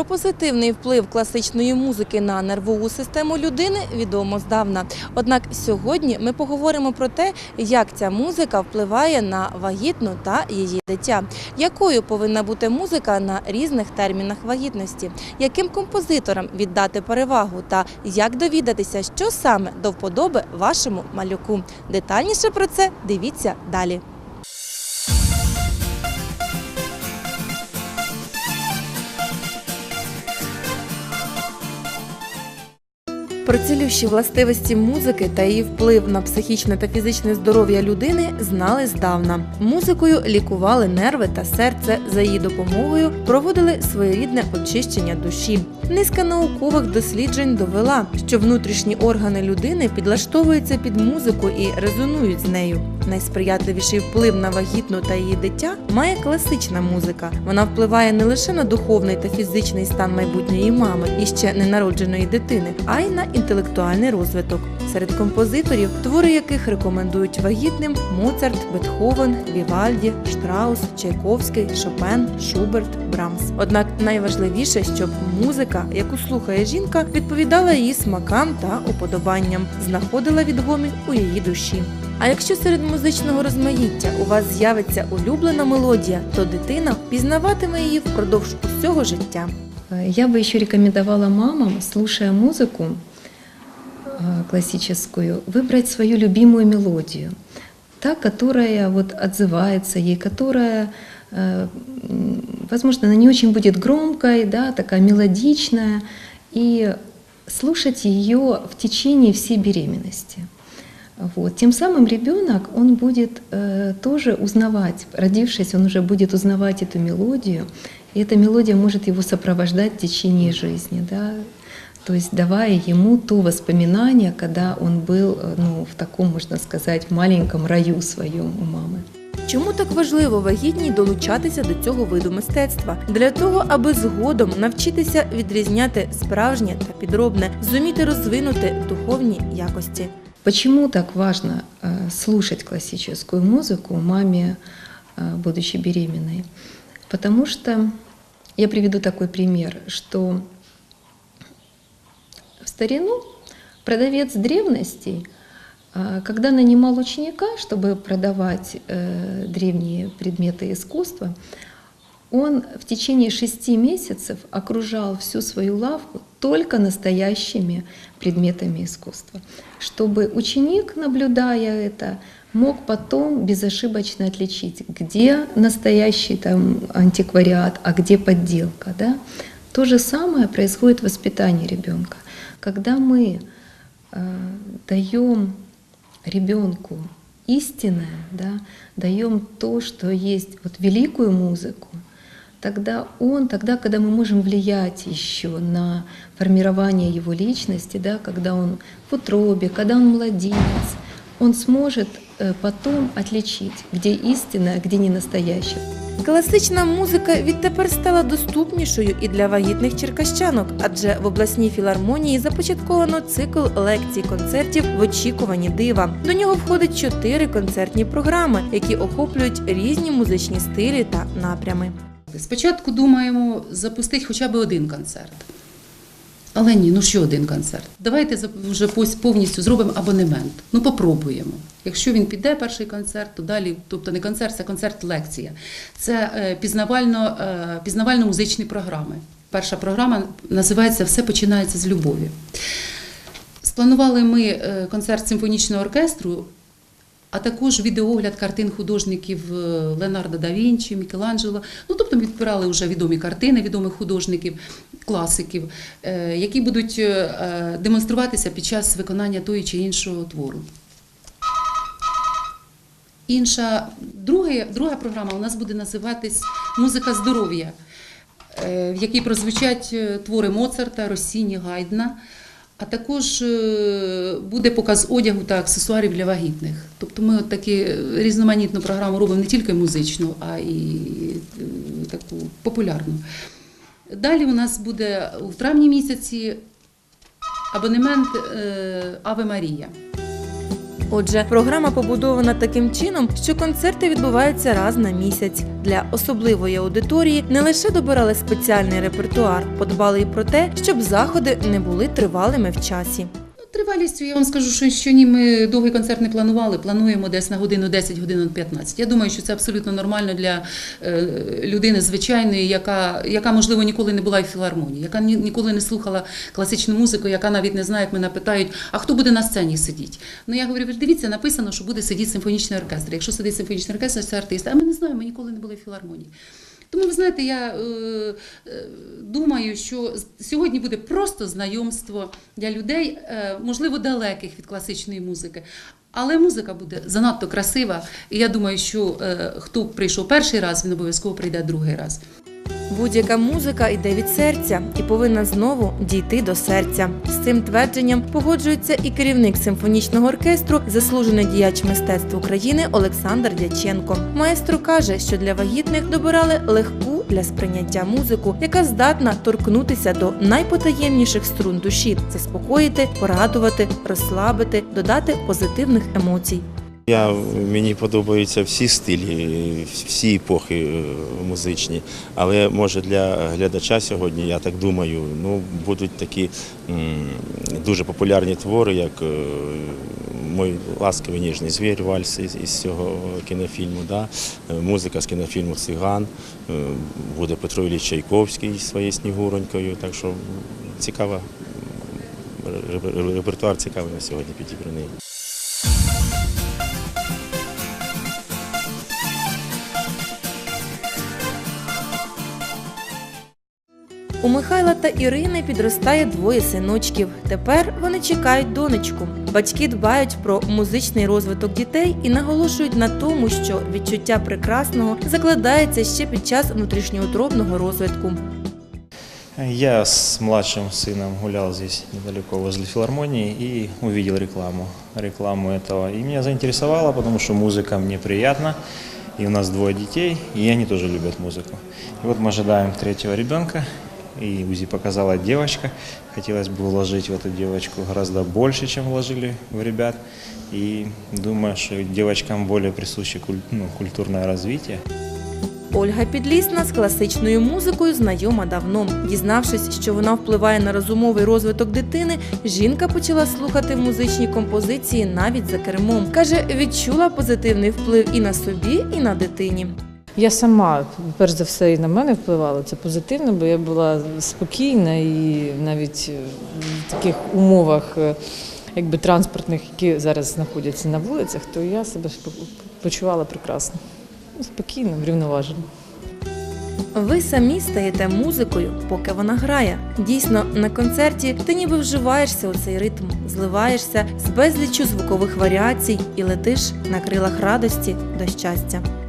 Про позитивний вплив класичної музики на нервову систему людини відомо здавна. Однак сьогодні ми поговоримо про те, як ця музика впливає на вагітну та її дитя, якою повинна бути музика на різних термінах вагітності, яким композиторам віддати перевагу та як довідатися, що саме до вподоби вашому малюку. Детальніше про це дивіться далі. Про цілющі властивості музики та її вплив на психічне та фізичне здоров'я людини знали здавна. Музикою лікували нерви та серце. За її допомогою проводили своєрідне очищення душі. Низка наукових досліджень довела, що внутрішні органи людини підлаштовуються під музику і резонують з нею. Найсприятливіший вплив на вагітну та її дитя має класична музика. Вона впливає не лише на духовний та фізичний стан майбутньої мами і ще ненародженої дитини, а й на інтелектуальний розвиток. Серед композиторів, твори яких рекомендують вагітним Моцарт, Бетховен, Вівальді, Штраус, Чайковський, Шопен, Шуберт, Брамс. Однак найважливіше, щоб музика, яку слухає жінка, відповідала її смакам та уподобанням, знаходила відгомін у її душі. А якщо серед музичного розмаїття у вас з'явиться улюблена мелодія, то дитина пізнаватиме її впродовж усього життя. Я бы еще рекомендовала мамам, слушая музыку э, классическую, выбрать свою любимую мелодию, та, которая вот отзывается ей, которая, э, м, Возможно, она не очень будет громкой, да, такая мелодичная, и слушать ее в течение всей беременности. Вот. Тем самым ребенок, он будет э, тоже узнавать, родившись, он уже будет узнавать эту мелодию, и эта мелодия может его сопровождать в течение жизни, да, то есть давая ему то воспоминание, когда он был э, ну, в таком, можно сказать, маленьком раю своем у мамы. Чому так важливо вагітній долучатися до цього виду мистецтва? Для того, аби згодом навчитися відрізняти справжнє та підробне, зуміти розвинути духовні якості. Почему так важно э, слушать классическую музыку маме, э, будучи беременной? Потому что я приведу такой пример, что в старину продавец древностей, э, когда нанимал ученика, чтобы продавать э, древние предметы искусства, он в течение шести месяцев окружал всю свою лавку только настоящими предметами искусства, чтобы ученик, наблюдая это, мог потом безошибочно отличить, где настоящий там антиквариат, а где подделка. Да? То же самое происходит в воспитании ребенка. Когда мы э, даем ребенку истинное, да, даем то, что есть вот великую музыку, тогда он, тогда, когда мы можем влиять еще на формирование его личности, да, когда он в утробе, когда он младенец, он сможет э, потом отличить, где истинное, а где не настоящее. Класична музика відтепер стала доступнішою і для вагітних черкащанок, адже в обласній філармонії започатковано цикл лекцій концертів в очікуванні дива. До нього входить чотири концертні програми, які охоплюють різні музичні стилі та напрями. Спочатку думаємо запустити хоча б один концерт. Але ні, ну що один концерт? Давайте вже повністю зробимо абонемент. Ну попробуємо. Якщо він піде перший концерт, то далі, тобто не концерт, це концерт-лекція. Це е, пізнавально, е, пізнавально-музичні програми. Перша програма називається Все починається з любові. Спланували ми е, концерт симфонічного оркестру, а також відеоогляд картин художників Леонардо да Вінчі, Мікеланджело. Ну, тобто відбирали вже відомі картини відомих художників, класиків, е, які будуть е, е, демонструватися під час виконання тої чи іншого твору. Інша, друга, друга програма у нас буде називатись Музика здоров'я, в якій прозвучать твори Моцарта, Росіні, Гайдна. А також буде показ одягу та аксесуарів для вагітних. Тобто ми от такі різноманітну програму робимо не тільки музичну, а е, таку популярну. Далі у нас буде у травні місяці абонемент е, Аве Марія. Отже, програма побудована таким чином, що концерти відбуваються раз на місяць. Для особливої аудиторії не лише добирали спеціальний репертуар, подбали і про те, щоб заходи не були тривалими в часі. Тривалістю я вам скажу, що ще ні, ми довгий концерт не планували. Плануємо десь на годину 10, годину 15. Я думаю, що це абсолютно нормально для е, людини звичайної, яка, яка можливо ніколи не була в філармонії, яка ні, ніколи не слухала класичну музику, яка навіть не знає, як мене питають, а хто буде на сцені сидіти. Ну я говорю, дивіться, написано, що буде сидіти симфонічний оркестр. Якщо сидить симфонічний оркестр, це артист. А ми не знаємо, ми ніколи не були в філармонії. Тому ви знаєте, я е, е, думаю, що сьогодні буде просто знайомство для людей, е, можливо, далеких від класичної музики. Але музика буде занадто красива, і я думаю, що е, хто прийшов перший раз, він обов'язково прийде другий раз. Будь-яка музика йде від серця і повинна знову дійти до серця. З цим твердженням погоджується і керівник симфонічного оркестру, заслужений діяч мистецтв України Олександр Дяченко. Маестро каже, що для вагітних добирали легку для сприйняття музику, яка здатна торкнутися до найпотаємніших струн душі, заспокоїти, порадувати, розслабити, додати позитивних емоцій. Я, мені подобаються всі стилі, всі епохи е, музичні, але може для глядача сьогодні, я так думаю, ну, будуть такі дуже популярні твори, як е, Мой ласкавий ніжний звір, вальс із, цього кінофільму, да? е, музика з кінофільму Циган, буде Петро Ілліч Чайковський зі своєю снігуронькою, так що цікава, репертуар цікавий на сьогодні підібраний. У Михайла та Ірини підростає двоє синочків. Тепер вони чекають донечку. Батьки дбають про музичний розвиток дітей і наголошують на тому, що відчуття прекрасного закладається ще під час внутрішньоутробного розвитку. Я с младшим сыном гулял здесь недалеко возле филармонии и увидел рекламу. Рекламу этого. И меня заинтересовало, потому что музыка мне приятна. И у нас двое детей, и они тоже любят музыку. И вот мы ожидаем третьего ребенка. И УЗИ показала девочка. Хотелось бы вложить в эту девочку гораздо больше, чем вложили в ребят. И думаю, что девочкам более присуще ну, культурное развитие. Ольга Підлісна з класичною музикою знайома давно. Дізнавшись, що вона впливає на розумовий розвиток дитини, жінка почала слухати музичні композиції навіть за кермом. Каже, відчула позитивний вплив і на собі, і на дитині. Я сама, перш за все, і на мене впливало це позитивно, бо я була спокійна і навіть е, в таких умовах е, якби транспортних, які зараз знаходяться на вулицях, то я себе почувала прекрасно. Ну, Спокійно, врівноважено. Ви самі стаєте музикою, поки вона грає. Дійсно, на концерті ти ніби вживаєшся у цей ритм, зливаєшся з безліччю звукових варіацій і летиш на крилах радості до щастя.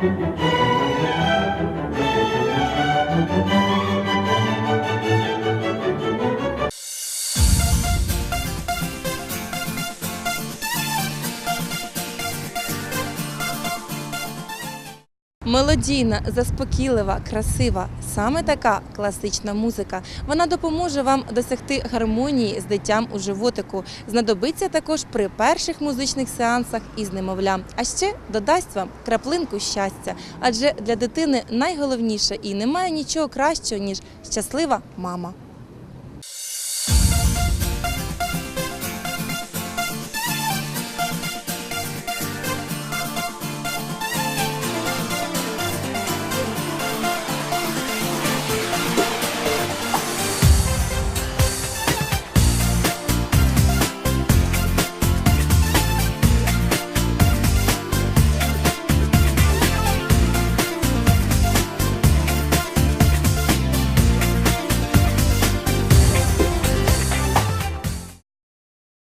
Thank you. Мелодійна, заспокійлива, красива саме така класична музика. Вона допоможе вам досягти гармонії з дитям у животику. Знадобиться також при перших музичних сеансах із немовлям. А ще додасть вам краплинку щастя. Адже для дитини найголовніше і немає нічого кращого ніж щаслива мама.